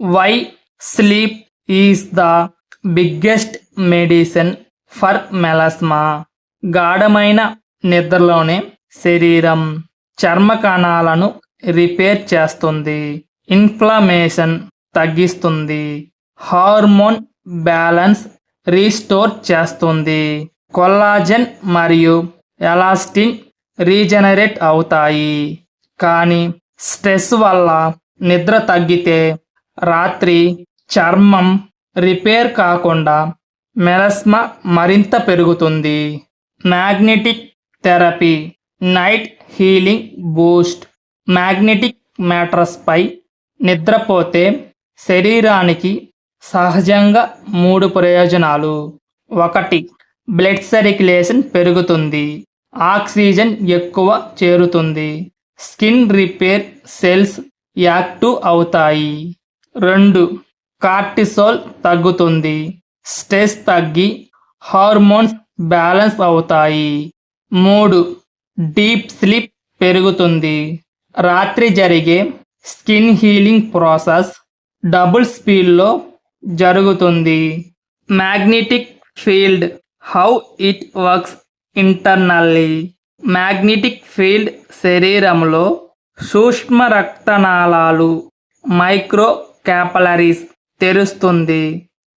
Why sleep is the biggest medicine for melasma గాఢమైన నిద్రలోనే శరీరం చర్మ కణాలను రిపేర్ చేస్తుంది. ఇన్ఫ్లమేషన్ తగ్గిస్తుంది. హార్మోన్ బ్యాలెన్స్ రీస్టోర్ చేస్తుంది. కొల్లాజెన్ మరియు ఎలాస్టిన్ రీజనరేట్ అవుతాయి. కానీ స్ట్రెస్ వల్ల నిద్ర తగ్గితే రాత్రి చర్మం రిపేర్ కాకుండా మెలస్మ మరింత పెరుగుతుంది. Magnetic therapy night healing boost magnetic మ్యాట్రస్పై నిద్రపోతే శరీరానికి సహజంగా మూడు ప్రయోజనాలు. ఒకటి బ్లడ్ సర్క్యులేషన్ పెరుగుతుంది. ఆక్సిజన్ ఎక్కువ చేరుతుంది. స్కిన్ రిపేర్ సెల్స్ యాక్టివ్ అవుతాయి. రెండు. కార్టిసోల్ తగ్గుతుంది. స్ట్రెస్ తగ్గి హార్మోన్స్ బ్యాలెన్స్ అవుతాయి. మూడు. డీప్ స్లీప్ పెరుగుతుంది. రాత్రి జరిగే స్కిన్ హీలింగ్ ప్రాసెస్ డబుల్ స్పీడ్లో జరుగుతుంది. Magnetic field how it works internally. Magnetic field శరీరంలో సూక్ష్మ రక్తనాళాలు మైక్రో క్యాపలరీస్ తెరుస్తుంది.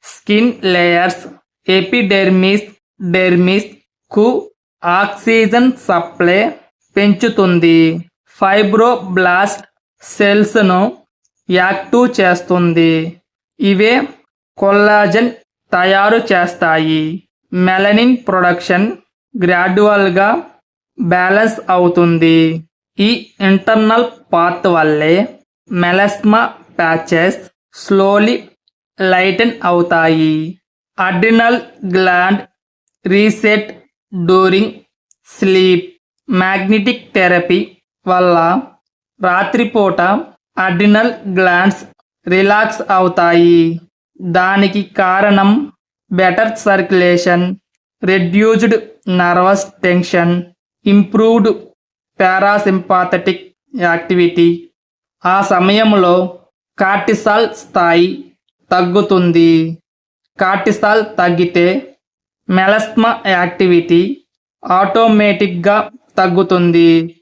స్కిన్ లేయర్స్ ఎపిడెర్మిస్ డెర్మిస్కు ఆక్సిజన్ సప్లై పెంచుతుంది. ఫైబ్రోబ్లాస్ట్ సెల్స్ను యాక్టివ్ చేస్తుంది. ఇవే కొల్లాజన్ తయారు చేస్తాయి. మెలనిన్ ప్రొడక్షన్ గ్రాడ్యువల్గా బ్యాలెన్స్ అవుతుంది. ఈ ఇంటర్నల్ పాత్ వల్లే మెలస్మా ప్యాచెస్ స్లోలీ లైటన్ అవుతాయి. Adrenal gland reset during sleep. Magnetic therapy వల్ల రాత్రిపూట అడ్రినల్ గ్లాండ్స్ రిలాక్స్ అవుతాయి. దానికి కారణం better circulation reduced nervous tension improved parasympathetic activity. ఆ సమయంలో కార్టిసాల్ స్థాయి తగ్గుతుంది. కార్టిసాల్ తగ్గితే మెలస్మ యాక్టివిటీ ఆటోమేటిక్గా తగ్గుతుంది.